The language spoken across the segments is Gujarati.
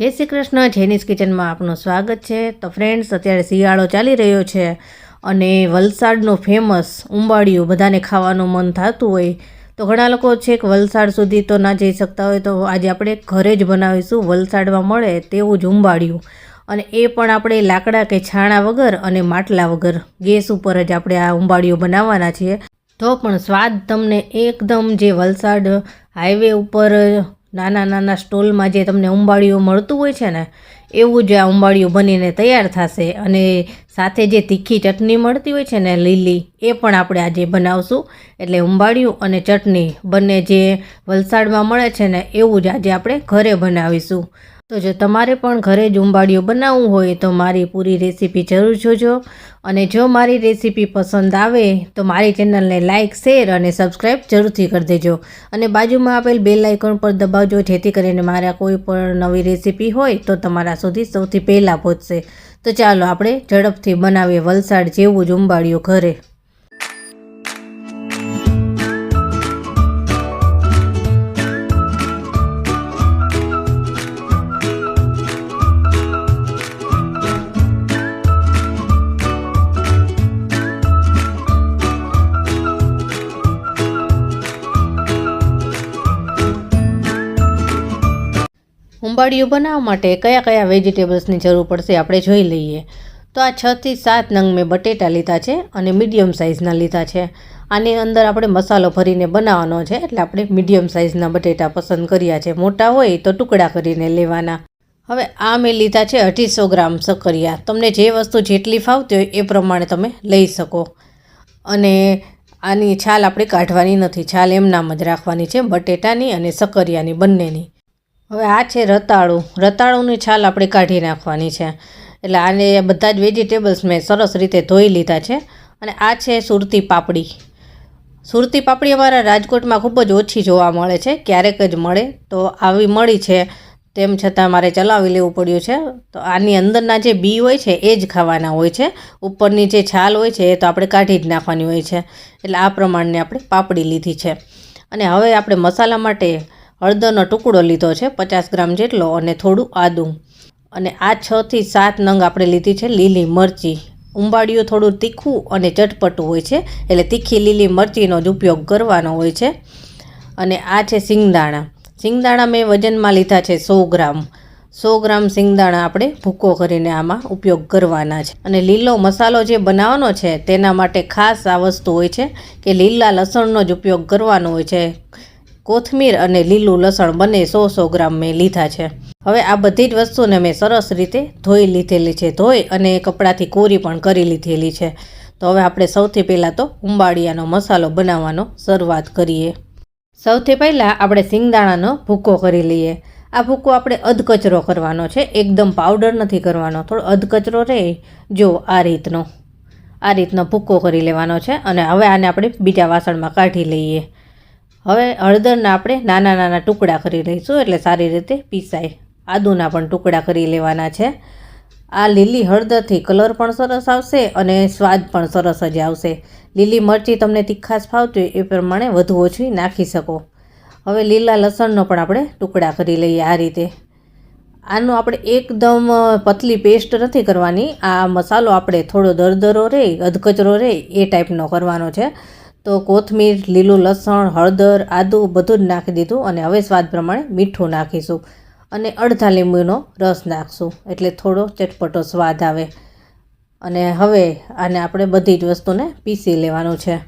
જય શ્રી કૃષ્ણ જેનિસ કિચનમાં આપનું સ્વાગત છે. તો ફ્રેન્ડ્સ અત્યારે શિયાળો ચાલી રહ્યો છે અને વલસાડનું ફેમસ ઉંબાડિયું બધાને ખાવાનું મન થતું હોય તો ઘણા લોકો છેક વલસાડ સુધી તો ના જઈ શકતા હોય તો આજે આપણે ઘરે જ બનાવીશું. વલસાડમાં મળે તેવું જ ઉંબાડિયું. અને એ પણ આપણે લાકડા કે છાણા વગર અને માટલા વગર ગેસ ઉપર જ આપણે આ ઉંબાડિયું બનાવવાના છીએ. તો પણ સ્વાદ તમને એકદમ જે વલસાડ હાઈવે ઉપર નાના નાના સ્ટોલમાં જે તમને ઉંબાડિયું મળતું હોય છે ને, એવું જ આ ઉંબાડિયું બનીને તૈયાર થશે અને સાથે જે તીખી ચટણી મળતી હોય છે ને, લીલી, એ પણ આપણે આજે બનાવશું. એટલે ઉંબાડિયું અને ચટણી બંને જે વલસાડમાં મળે છે ને, એવું જ આજે આપણે ઘરે બનાવીશું. તો જો તમારે પણ ઘરે જ ઉંબાડિયું બનાવવું હોય તો મારી પૂરી રેસીપી જરૂર જોજો. અને જો મારી રેસીપી પસંદ આવે તો મારી ચેનલને લાઇક શેર અને સબસ્ક્રાઈબ જરૂરથી કરી દેજો. અને બાજુમાં આપેલ બેલ આઇકોન પર દબાવજો, જેથી કરીને મારા કોઈ પણ નવી રેસીપી હોય તો તમારા સુધી સૌથી પહેલાં પહોંચશે. તો ચાલો આપણે ઝડપથી બનાવીએ વલસાડ જેવું જ ઉંબાડિયું ઘરે. ઉંબાડિયું બનાવવા માટે કયા કયા વેજીટેબલ્સની જરૂર પડશે આપણે જોઈ લઈએ. તો આ છથી સાત નંગ મેં બટેટા લીધા છે અને મીડિયમ સાઇઝના લીધા છે. આની અંદર આપણે મસાલો ભરીને બનાવવાનો છે એટલે આપણે મીડિયમ સાઇઝના બટેટા પસંદ કર્યા છે. મોટા હોય તો ટુકડા કરીને લેવાના. હવે આ મેં લીધા છે અઢીસો ગ્રામ સક્કરિયા તમને જે વસ્તુ જેટલી ફાવતી હોય એ પ્રમાણે તમે લઈ શકો. અને આની છાલ આપણે કાઢવાની નથી. છાલ એમનામ જ રાખવાની છે, બટેટાની અને સક્કરિયાની બંનેની. હવે આ છે રતાળું. રતાળુની છાલ આપણે કાઢી નાખવાની છે. એટલે આને બધા જ વેજીટેબલ્સ મેં સરસ રીતે ધોઈ લીધા છે. અને આ છે સુરતી પાપડી. સુરતી પાપડી અમારા રાજકોટમાં ખૂબ જ ઓછી જોવા મળે છે. ક્યારેક જ મળે. તો આવી મળી છે. તેમ છતાં મારે ચલાવી લેવું પડ્યું છે. તો આની અંદરના જે બી હોય છે, એ જ ખાવાના હોય છે. ઉપરની જે છાલ હોય છે, એ તો આપણે કાઢી જ નાખવાની હોય છે. એટલે આ પ્રમાણની આપણે પાપડી લીધી છે. અને હવે આપણે મસાલા માટે હળદરનો ટુકડો લીધો છે, પચાસ ગ્રામ જેટલો અને થોડું આદું. અને આ છથી સાત નંગ આપણે લીધી છે લીલી મરચી. ઉંબાડિયું થોડું તીખું અને ચટપટું હોય છે, એટલે તીખી લીલી મરચીનો જ ઉપયોગ કરવાનો હોય છે. અને આ છે સિંગદાણા. સિંગદાણા મેં વજનમાં લીધા છે સો ગ્રામ. સો ગ્રામ સિંગદાણા આપણે ભૂકો કરીને આમાં ઉપયોગ કરવાના છે. અને લીલો મસાલો જે બનાવવાનો છે, તેના માટે ખાસ આ વસ્તુ હોય છે કે લીલા લસણનો જ ઉપયોગ કરવાનો હોય છે. કોથમીર અને લીલું લસણ બંને સો સો ગ્રામ મેં લીધા છે. હવે આ બધી જ વસ્તુને મેં સરસ રીતે ધોઈ લીધેલી છે. ધોઈ અને કપડાથી કોરી પણ કરી લીધેલી છે. તો હવે આપણે સૌથી પહેલાં તો ઉંબાડિયાનો મસાલો બનાવવાનો શરૂઆત કરીએ. સૌથી પહેલાં આપણે સિંગદાણાનો ભૂકો કરી લઈએ. આ ભૂકો આપણે અધકચરો કરવાનો છે. એકદમ પાવડર નથી કરવાનો. થોડો અધકચરો રહે જો આ રીતનો. આ રીતનો ભૂકો કરી લેવાનો છે અને હવે આને આપણે બીજા વાસણમાં કાઢી લઈએ. હવે હળદરના આપણે નાના નાના ટુકડા કરી લઈશું, એટલે સારી રીતે પીસાય. આદુના પણ ટુકડા કરી લેવાના છે. આ લીલી હળદરથી કલર પણ સરસ આવશે અને સ્વાદ પણ સરસ જ આવશે. લીલી મરચી તમને તીખાશ ફાવતી એ પ્રમાણે વધુ ઓછી નાખી શકો. હવે લીલા લસણનો પણ આપણે ટુકડા કરી લઈએ આ રીતે. આનું આપણે એકદમ પતલી પેસ્ટ નથી કરવાની. આ મસાલો આપણે થોડો દરદરો રહે અધકચરો રહે એ ટાઈપનો કરવાનો છે. તો કોથમીર, લીલું લસણ, હળદર, આદું બધું જ નાખી દીધું અને હવે સ્વાદ પ્રમાણે મીઠું નાખીશું અને અડધા લીંબુનો રસ નાખશું. એટલે થોડો ચટપટો સ્વાદ આવે. અને હવે આને આપણે બધી જ વસ્તુને પીસી લેવાનું છે.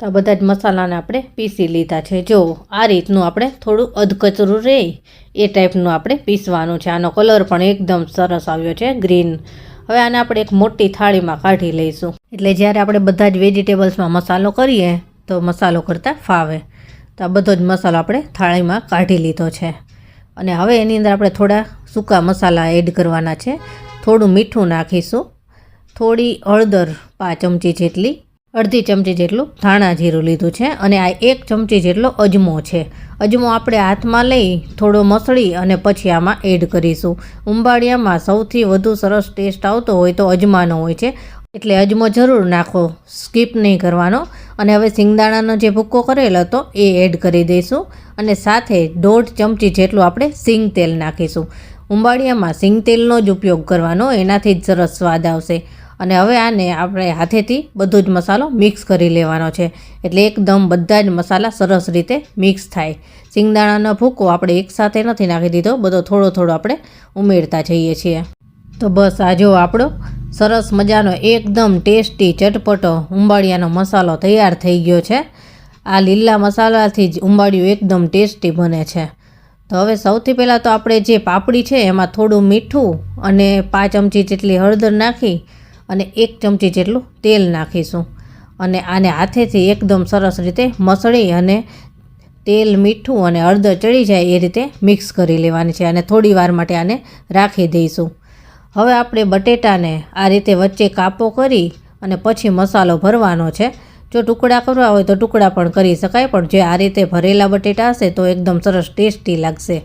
તો આ બધા જ મસાલાને આપણે પીસી લીધા છે. જો આ રીતનું આપણે થોડું અધકચરું રહે એ ટાઈપનું આપણે પીસવાનું છે. આનો કલર પણ એકદમ સરસ આવ્યો છે, ગ્રીન. હવે આને આપણે એક મોટી થાળીમાં કાઢી લઈશું. એટલે જ્યારે આપણે બધા જ વેજીટેબલ્સમાં મસાલો કરીએ, તો મસાલો કરતાં ફાવે. તો આ બધો જ મસાલો આપણે થાળીમાં કાઢી લીધો છે. અને હવે એની અંદર આપણે થોડા સૂકા મસાલા એડ કરવાના છે. થોડું મીઠું નાખીશું. થોડી હળદર પાંચ ચમચી જેટલી અડધી ચમચી જેટલું ધાણા જીરું લીધું છે અને આ એક ચમચી જેટલો અજમો છે. અજમો આપણે હાથમાં લઈ થોડો મસળી અને પછી આમાં એડ કરીશું. ઉંબાડિયામાં સૌથી વધુ સરસ ટેસ્ટ આવતો હોય તો અજમાનો હોય છે. એટલે અજમો જરૂર નાખો. સ્કીપ નહીં કરવાનો. અને હવે સિંગદાણાનો જે ભૂક્કો કરેલો હતો એ એડ કરી દઈશું. અને સાથે દોઢ ચમચી જેટલું આપણે સિંગ તેલ નાખીશું. ઉંબાડિયામાં સિંગ તેલનો જ ઉપયોગ કરવાનો, એનાથી જ સરસ સ્વાદ આવશે. અને હવે આને આપણે હાથેથી બધો જ મસાલો મિક્સ કરી લેવાનો છે. એટલે એકદમ બધા જ મસાલા સરસ રીતે મિક્સ થાય. સિંગદાણાનો ભૂકો આપણે એકસાથે નથી નાખી દીધો, બધો થોડો થોડો આપણે ઉમેરતા જઈએ છીએ. તો બસ આ જો આપણો સરસ મજાનો એકદમ ટેસ્ટી ચટપટો ઉંબાડિયાનો મસાલો તૈયાર થઈ ગયો છે. આ લીલા મસાલાથી જ ઉંબાડિયું એકદમ ટેસ્ટી બને છે. તો હવે સૌથી પહેલાં તો આપણે જે પાપડી છે એમાં થોડું મીઠું અને પાંચ ચમચી જેટલી હળદર નાખી અને એક ચમચી જેટલું તેલ નાખીશું. અને આને હાથેથી એકદમ સરસ રીતે મસળી અને તેલ મીઠું અને હળદર ચડી જાય એ રીતે મિક્સ કરી લેવાની છે અને થોડી વાર માટે આને રાખી દઈશું. હવે આપણે બટેટાને આ રીતે વચ્ચે કાપો કરી અને પછી મસાલો ભરવાનો છે. જો ટુકડા કરવા હોય તો ટુકડા પણ કરી શકાય, પણ જે આ રીતે ભરેલા બટેટા હશે તો એકદમ સરસ ટેસ્ટી લાગશે.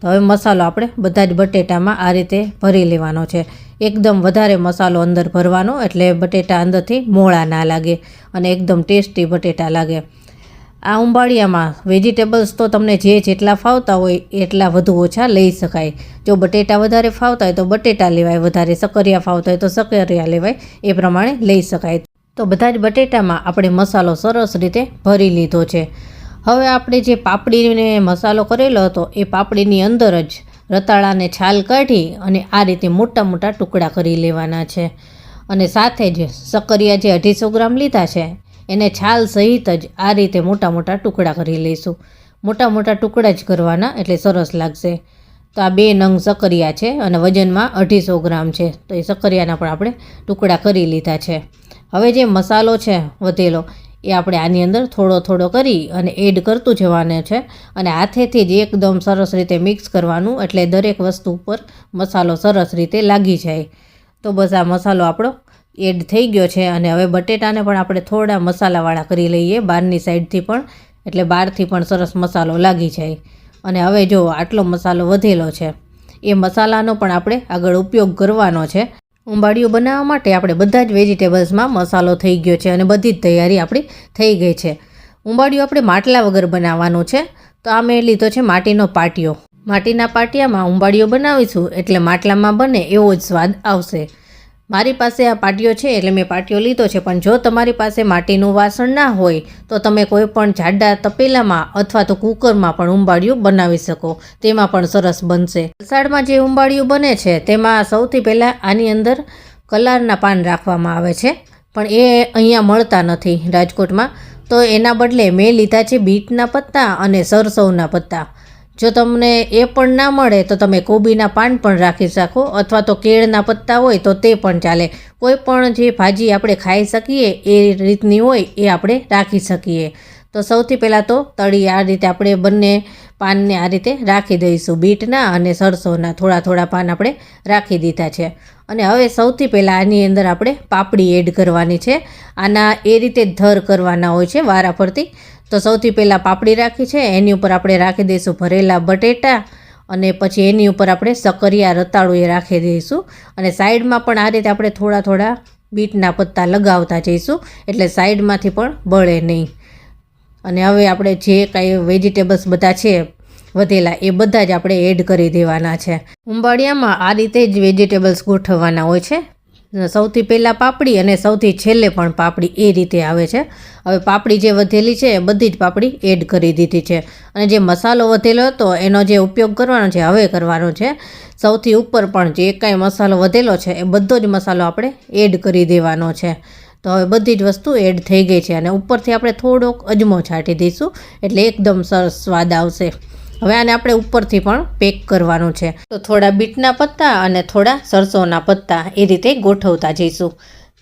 તો હવે મસાલો આપણે બધા જ બટેટામાં આ રીતે ભરી લેવાનો છે. એકદમ વધારે મસાલો અંદર ભરવાનો એટલે બટેટા અંદરથી મોળા ના લાગે અને એકદમ ટેસ્ટી બટેટા લાગે. આ ઉંબાડિયામાં વેજીટેબલ્સ તો તમને જે જેટલા ફાવતા હોય એટલા વધુ ઓછા લઈ શકાય. જો બટેટા વધારે ફાવતા હોય તો બટેટા લેવાય, વધારે સકરિયા ફાવતા હોય તો સકરિયા લેવાય, એ પ્રમાણે લઈ શકાય. તો બધા જ બટેટામાં આપણે મસાલો સરસ રીતે ભરી લીધો છે. હવે આપણે જે પાપડીને મસાલો કરેલો હતો એ પાપડીની અંદર જ રતાળાને છાલ કાઢી અને આ રીતે મોટા મોટા ટુકડા કરી લેવાના છે. અને સાથે જ સકરિયા જે અઢીસો ગ્રામ લીધા છે, એને છાલ સહિત જ આ રીતે મોટા મોટા ટુકડા કરી લઈશું. મોટા મોટા ટુકડા જ કરવાના એટલે સરસ લાગશે. તો આ બે નંગ સકરિયા છે અને વજનમાં અઢીસો ગ્રામ છે. તો એ સકરિયાના પણ આપણે ટુકડા કરી લીધા છે. હવે જે મસાલો છે, વધેલો એ આપણે આની અંદર થોડો થોડો કરી અને એડ કરતું જવાનું છે. અને હાથેથી જ એકદમ સરસ રીતે મિક્સ કરવાનું, એટલે દરેક વસ્તુ ઉપર મસાલો સરસ રીતે લાગી જાય. તો બસ આ મસાલો આપણો એડ થઈ ગયો છે અને હવે બટેટાને પણ આપણે થોડા મસાલાવાળા કરી લઈએ બહારની સાઈડથી પણ, એટલે બહારથી પણ સરસ મસાલો લાગી જાય. અને હવે જો આટલો મસાલો વધેલો છે, એ મસાલાનો પણ આપણે આગળ ઉપયોગ કરવાનો છે. ઉંબાડિયું બનાવવા માટે આપણે બધા જ વેજીટેબલ્સમાં મસાલો થઈ ગયો છે અને બધી જ તૈયારી આપણી થઈ ગઈ છે. ઉંબાડિયું આપણે માટલા વગર બનાવવાનું છે. તો આ મેં લીધો છે માટીનો પાટિયો. માટીના પાટિયામાં ઉંબાડિયો બનાવીશું એટલે માટલામાં બને એવો જ સ્વાદ આવશે. મારી પાસે આ પાટિયો છે એટલે મેં પાટિયો લીધો છે. પણ જો તમારી પાસે માટીનું વાસણ ના હોય, તો તમે કોઈ પણ જાડા તપેલામાં અથવા તો કુકરમાં પણ ઉંબાડિયું બનાવી શકો. તેમાં પણ સરસ બનશે. વલસાડમાં જે ઉંબાડિયું બને છે, તેમાં સૌથી પહેલાં આની અંદર કલારના પાન રાખવામાં આવે છે. પણ એ અહીંયા મળતા નથી રાજકોટમાં. તો એના બદલે મેં લીધા છે બીટના પત્તા અને સરસવના પત્તા. જો તમને એ પણ ના મળે તો તમે કોબીના પાન પણ રાખી શકો અથવા તો કેળના પત્તા હોય તો તે પણ ચાલે. કોઈ પણ જે ભાજી આપણે ખાઈ શકીએ, એ રીતની હોય એ આપણે રાખી શકીએ. તો સૌથી પહેલાં તો તળી આ રીતે આપણે બંને પાનને આ રીતે રાખી દઈશું. બીટના અને સરસોના થોડા થોડા પાન આપણે રાખી દીધા છે. અને હવે સૌથી પહેલાં આની અંદર આપણે પાપડી એડ કરવાની છે. આના એ રીતે ધર કરવાના હોય છે વારા ફરતી. તો સૌથી પહેલાં પાપડી રાખી છે, એની ઉપર આપણે રાખી દઈશું ભરેલા બટેટા અને પછી એની ઉપર આપણે સકરિયા રતાળું એ રાખી દઈશું. અને સાઈડમાં પણ આ રીતે આપણે થોડા થોડા બીટના પત્તા લગાવતા જઈશું, એટલે સાઈડમાંથી પણ બળે નહીં. અને હવે આપણે જે કાંઈ વેજીટેબલ્સ બધા છે, વધેલા એ બધા જ આપણે એડ કરી દેવાના છે. ઉંબાડિયામાં આ રીતે જ વેજીટેબલ્સ ગોઠવવાના હોય છે. સૌથી પહેલાં પાપડી અને સૌથી છેલ્લે પણ પાપડી એ રીતે આવે છે. હવે પાપડી જે વધેલી છે એ બધી જ પાપડી એડ કરી દીધી છે. અને જે મસાલો વધેલો હતો એનો જે ઉપયોગ કરવાનો છે, હવે કરવાનો છે. સૌથી ઉપર પણ જે કાંઈ મસાલો વધેલો છે એ બધો જ મસાલો આપણે એડ કરી દેવાનો છે. તો હવે બધી જ વસ્તુ એડ થઈ ગઈ છે અને ઉપરથી આપણે થોડોક અજમો છાંટી દઈશું એટલે એકદમ સરસ સ્વાદ આવશે. હવે આને આપણે ઉપરથી પણ પેક કરવાનું છે. તો થોડા બીટના પત્તા અને થોડા સરસોના પત્તા એ રીતે ગોઠવતા જઈશું.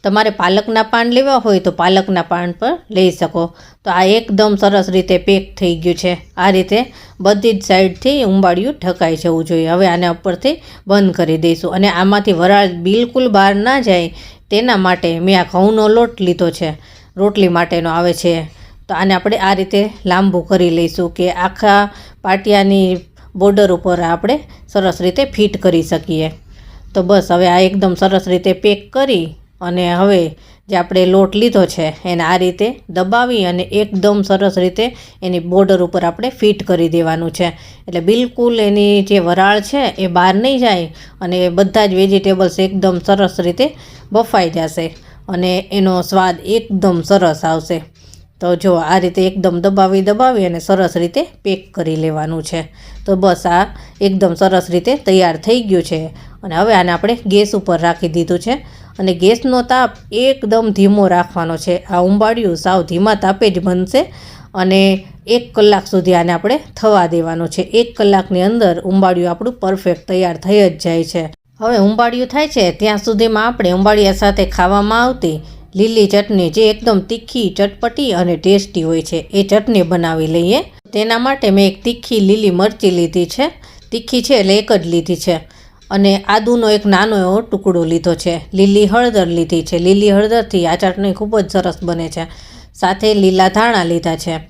તમારે પાલકના પાન લેવા હોય તો પાલકના પાન પર લઈ શકો. તો આ એકદમ સરસ રીતે પેક થઈ ગયું છે. આ રીતે બધી જ સાઈડથી ઉંબાડિયું ઢકાઈ જવું જોઈએ. હવે આને ઉપરથી બંધ કરી દઈશું અને આમાંથી વરાળ બિલકુલ બહાર ના જાય તેના માટે મેં આ ઘઉંનો લોટ લીધો છે. રોટલી માટેનો આવે છે. તો આને આપણે આ રીતે લાંબુ કરી લઈશું કે આખા પાટિયાની બોર્ડર ઉપર આપણે સરસ રીતે ફિટ કરી શકીએ. તો બસ હવે આ એકદમ સરસ રીતે પેક કરી અને હવે જે આપણે લોટ લીધો છે એને આ રીતે દબાવી અને એકદમ સરસ રીતે એની બોર્ડર ઉપર આપણે ફિટ કરી દેવાનું છે. એટલે બિલકુલ એની જે વરાળ છે એ બહાર નહીં જાય અને બધા જ વેજીટેબલ્સ એકદમ સરસ રીતે બફાઈ જશે અને એનો સ્વાદ એકદમ સરસ આવશે. તો જો આ રીતે એકદમ દબાવી દબાવી અને સરસ રીતે પેક કરી લેવાનું છે. તો બસ આ એકદમ સરસ રીતે તૈયાર થઈ ગયું છે. અને હવે આને આપણે ગેસ ઉપર રાખી દીધું છે. અને ગેસનો તાપ એકદમ ધીમો રાખવાનો છે. આ ઉંબાડિયું સાવ ધીમા તાપે જ બનશે અને એક કલાક સુધી આને આપણે થવા દેવાનું છે. એક કલાકની અંદર ઉંબાડિયું આપણું પરફેક્ટ તૈયાર થઈ જ જાય છે. હવે ઉંબાડિયું થાય છે. ત્યાં સુધીમાં આપણે ઉંબાડિયા સાથે ખાવામાં આવતી લીલી ચટણી જે એકદમ તીખી, ચટપટી અને ટેસ્ટી હોય છે, એ ચટણી બનાવી લઈએ. તેના માટે મેં એક તીખી લીલી મરચી લીધી છે. તીખી છે એટલે એક જ લીધી છે. અને આદુનો એક નાનો એવો ટુકડો લીધો છે. લીલી હળદર લીધી છે. લીલી હળદરથી આ ચટણી ખૂબ જ સરસ બને છે. સાથે લીલા ધાણા લીધા છે.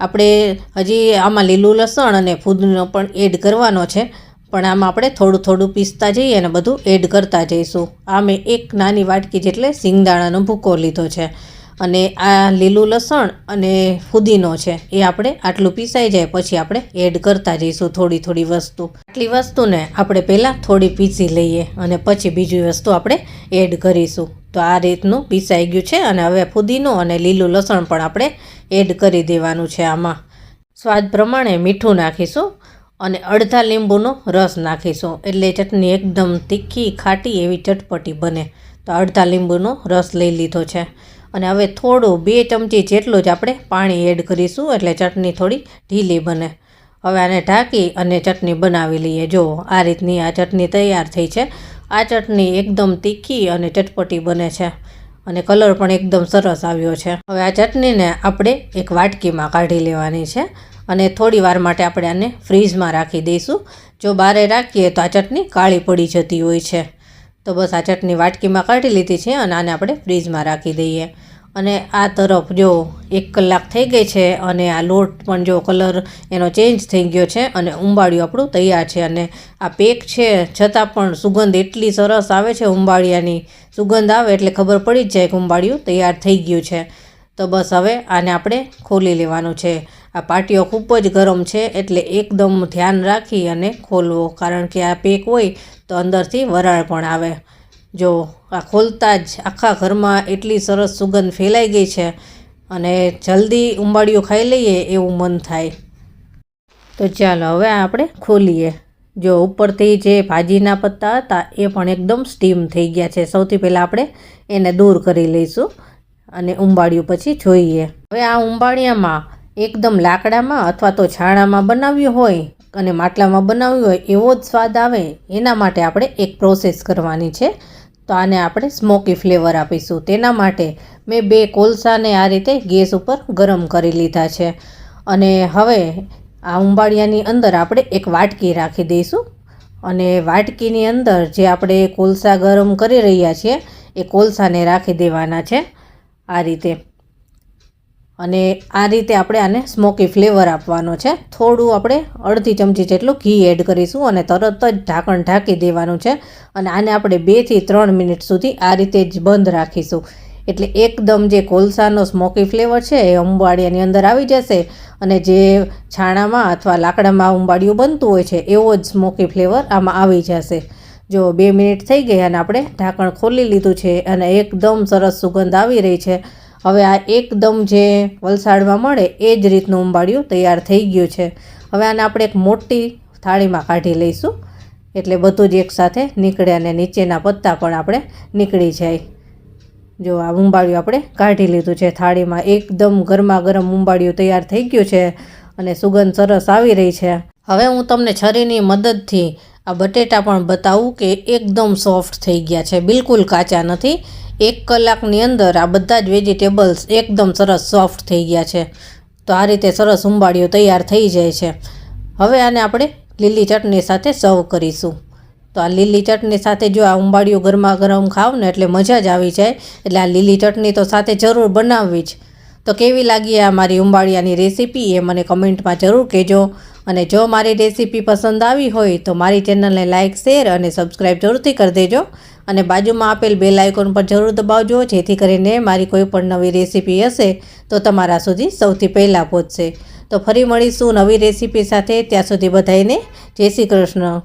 આપણે હજી આમાં લીલું લસણ અને ફૂદનો પણ એડ કરવાનો છે. પણ આમાં આપણે થોડું થોડું પીસતા જઈએ અને બધું એડ કરતા જઈશું. આ મેં એક નાની વાટકી જેટલે સિંગદાણાનો ભૂકો લીધો છે અને આ લીલું લસણ અને ફુદીનો છે એ આપણે આટલું પીસાઈ જાય પછી આપણે એડ કરતા જઈશું થોડી થોડી વસ્તુ. આટલી વસ્તુને આપણે પહેલાં થોડી પીસી લઈએ અને પછી બીજી વસ્તુ આપણે એડ કરીશું. તો આ રીતનું પીસાઈ ગયું છે અને હવે ફુદીનો અને લીલું લસણ પણ આપણે એડ કરી દેવાનું છે આમાં. સ્વાદ પ્રમાણે મીઠું નાખીશું. અને અડધા લીંબુનો રસ નાખીશું. એટલે ચટણી એકદમ તીખી, ખાટી એવી ચટપટી બને. તો અડધા લીંબુનો રસ લઈ લીધો છે. અને હવે થોડું, બે ચમચી જેટલું જ આપણે પાણી એડ કરીશું. એટલે ચટણી થોડી ઢીલી બને. હવે આને ઢાંકી અને ચટણી બનાવી લઈએ. જો, આ રીતની આ ચટણી તૈયાર થઈ છે. આ ચટણી એકદમ તીખી અને ચટપટી બને છે. અને કલર પણ એકદમ સરસ આવ્યો છે. હવે આ ચટણીને આપણે એક વાટકીમાં કાઢી લેવાની છે. અને થોડી વાર માટે આપણે આને ફ્રીઝમાં રાખી દઈશું. જો બારે રાખીએ તો આ ચટણી કાળી પડી જતી હોય છે. તો બસ આ ચટણી વાટકીમાં કાઢી લીધી છે અને આને આપણે ફ્રીઝમાં રાખી દઈએ. અને આ તરફ જો એક કલાક થઈ ગઈ છે અને આ લોટ પણ જો કલર એનો ચેન્જ થઈ ગયો છે અને ઉંબાડિયું આપણું તૈયાર છે અને આ પેક છે છતાં પણ સુગંધ એટલી સરસ આવે છે ઉંબાડિયાની. સુગંધ આવે એટલે ખબર પડી જ જાય કે ઉંબાડિયું તૈયાર થઈ ગયું છે. તો બસ હવે આને આપણે ખોલી લેવાનું છે. આ પાટીઓ ખૂબ જ ગરમ છે એટલે એકદમ ધ્યાન રાખી અને ખોલવો. કારણ કે આ પેક હોય તો અંદરથી વરાળ પણ આવે. જો આ ખોલતા જ આખા ઘરમાં એટલી સરસ સુગંધ ફેલાઈ ગઈ છે અને જલ્દી ઉંબાડિયું ખાઈ લઈએ એવું મન થાય. તો ચાલો હવે આપણે ખોલીએ. જો ઉપરથી જે ભાજીના પત્તા હતા એ પણ એકદમ સ્ટીમ થઈ ગયા છે. સૌથી પહેલાં આપણે એને દૂર કરી લઈશું અને ઉંબાડિયું પછી જોઈએ. હવે આ ઉંબાડિયામાં એકદમ લાકડામાં અથવા તો છાણામાં બનાવ્યું હોય અને માટલામાં બનાવ્યું હોય એવો જ સ્વાદ આવે, એના માટે આપણે એક પ્રોસેસ કરવાની છે. તો આને આપણે સ્મોકી ફ્લેવર આપીશું. તેના માટે મેં બે કોલસાને આ રીતે ગેસ ઉપર ગરમ કરી લીધા છે. અને હવે આ ઉંબાડિયાની અંદર આપણે એક વાટકી રાખી દઈશું. અને વાટકીની અંદર જે આપણે કોલસા ગરમ કરી રહ્યા છીએ, એ કોલસાને રાખી દેવાના છે આ રીતે. અને આ રીતે આપણે આને સ્મોકી ફ્લેવર આપવાનો છે. થોડું આપણે અડધી ચમચી જેટલું ઘી એડ કરીશું અને તરત જ ઢાંકણ ઢાંકી દેવાનું છે અને આને આપણે બેથી ત્રણ મિનિટ સુધી આ રીતે જ બંધ રાખીશું. એટલે એકદમ જે કોલસાનો સ્મોકી ફ્લેવર છે એ ઉંબાડિયાની અંદર આવી જશે અને જે છાણામાં અથવા લાકડામાં ઉંબાડિયું બનતું હોય છે એવો જ સ્મોકી ફ્લેવર આમાં આવી જશે. જો બે મિનિટ થઈ ગઈ અને આપણે ઢાંકણ ખોલી લીધું છે અને એકદમ સરસ સુગંધ આવી રહી છે હવે આ એકદમ જે વલસાડમાં મળે એ જ રીતનું ઉંબાડિયું તૈયાર થઈ ગયું છે. હવે આને આપણે એક મોટી થાળીમાં કાઢી લઈશું. એટલે બધું જ એકસાથે નીકળે અને નીચેના પત્તા પણ આપણે નીકળી જાય. જો આ ઉંબાડિયું આપણે કાઢી લીધું છે. થાળીમાં એકદમ ગરમા ગરમ ઉંબાડિયું તૈયાર થઈ ગયું છે અને સુગંધ સરસ આવી રહી છે. હવે હું તમને છરીની મદદથી આ બટેટા પણ બતાવું કે એકદમ સોફ્ટ થઈ ગયા છે. બિલકુલ કાચા નથી. એક કલાકની અંદર આ બધા જ વેજીટેબલ્સ એકદમ સરસ સોફ્ટ થઈ ગયા છે. તો આ રીતે સરસ ઉંબાડિયું તૈયાર થઈ જાય છે. હવે આને આપણે લીલી ચટણી સાથે સર્વ કરીશું. તો આ લીલી ચટણી સાથે જો આ ઉંબાડિયું ગરમા ગરમ ખાવ ને એટલે મજા જ આવી જાય. એટલે આ લીલી ચટણી તો સાથે જરૂર બનાવવી જ. તો કેવી લાગી આ મારી ઉંબાડિયાની રેસીપી એ મને કમેન્ટમાં જરૂર કહેજો. અને જો મારી રેસીપી પસંદ આવી હોય તો મારી ચેનલને લાઇક શેર અને સબસ્ક્રાઈબ જરૂરથી કરી દેજો. અને બાજુમાં આપેલ બેલ આઇકોન પર જરૂર દબાવજો, જેથી કરીને મારી કોઈ પણ નવી રેસીપી હશે તો તમારા સુધી સૌથી પહેલાં પહોંચશે. તો ફરી મળીશું નવી રેસીપી સાથે. ત્યાં સુધી બધાને જય શ્રી કૃષ્ણ.